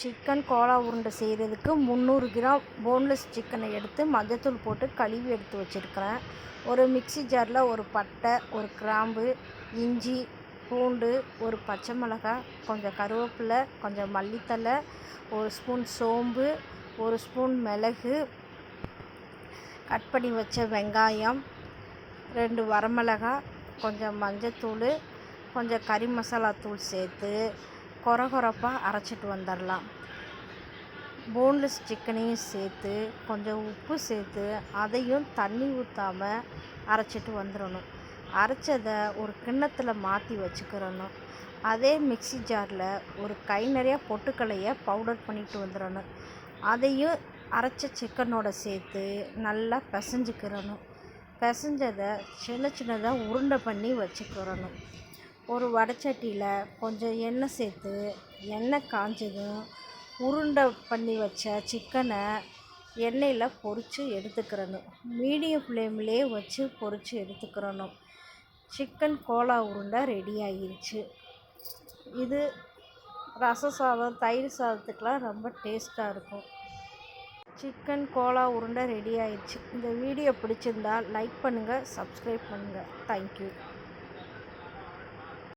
Chicken கோலா உருண்டை செய்கிறதுக்கு முந்நூறு கிராம் போன்லெஸ் சிக்கனை எடுத்து மஞ்சத்தூள் போட்டு கழுவி எடுத்து வச்சுருக்கிறேன். ஒரு மிக்ஸி ஜாரில் ஒரு பட்டை ஒரு கிராம்பு இஞ்சி பூண்டு ஒரு பச்சை மிளகாய் கொஞ்சம் கருவேப்பிலை கொஞ்சம் மல்லித்தழை ஒரு ஸ்பூன் சோம்பு ஒரு ஸ்பூன் மிளகு கட் பண்ணி வச்ச வெங்காயம் ரெண்டு வரமிளகாய் கொஞ்சம் மஞ்சத்தூள் கொஞ்சம் கறி மசாலா தூள் சேர்த்து கொர கொரப்பாக அரைச்சிட்டு வந்துடலாம். போன்லெஸ் சிக்கனையும் சேர்த்து கொஞ்சம் உப்பு சேர்த்து அதையும் தண்ணி ஊற்றாமல் அரைச்சிட்டு வந்துடணும். அரைச்சதை ஒரு கிண்ணத்தில் மாற்றி வச்சுக்கிறணும். அதே மிக்ஸி ஜாரில் ஒரு கை நிறையா பொட்டுக்கலையை பவுடர் பண்ணிட்டு வந்துடணும். அதையும் அரைச்ச சிக்கனோட சேர்த்து நல்லா பிசைஞ்சிக்கிறணும். பிசைஞ்சதை சின்ன சின்னதாக உருண்டை பண்ணி வச்சுக்கிறணும். ஒரு வடைச்சட்டியில் கொஞ்சம் எண்ணெய் சேர்த்து எண்ணெய் காஞ்சதும் உருண்டை பண்ணி வச்ச சிக்கனை எண்ணெயில் பொரித்து எடுத்துக்கிறணும். மீடியம் ஃப்ளேம்லேயே வச்சு பொரித்து எடுத்துக்கிறணும். சிக்கன் கோலா உருண்டை ரெடி ஆகிருச்சு. இது ரச சாதம் தயிர் சாதத்துக்கெலாம் ரொம்ப டேஸ்ட்டாக இருக்கும். சிக்கன் கோலா உருண்டை ரெடி ஆயிடுச்சு இந்த வீடியோ பிடிச்சிருந்தா லைக் பண்ணுங்கள் சப்ஸ்கிரைப் பண்ணுங்கள் தேங்க்யூ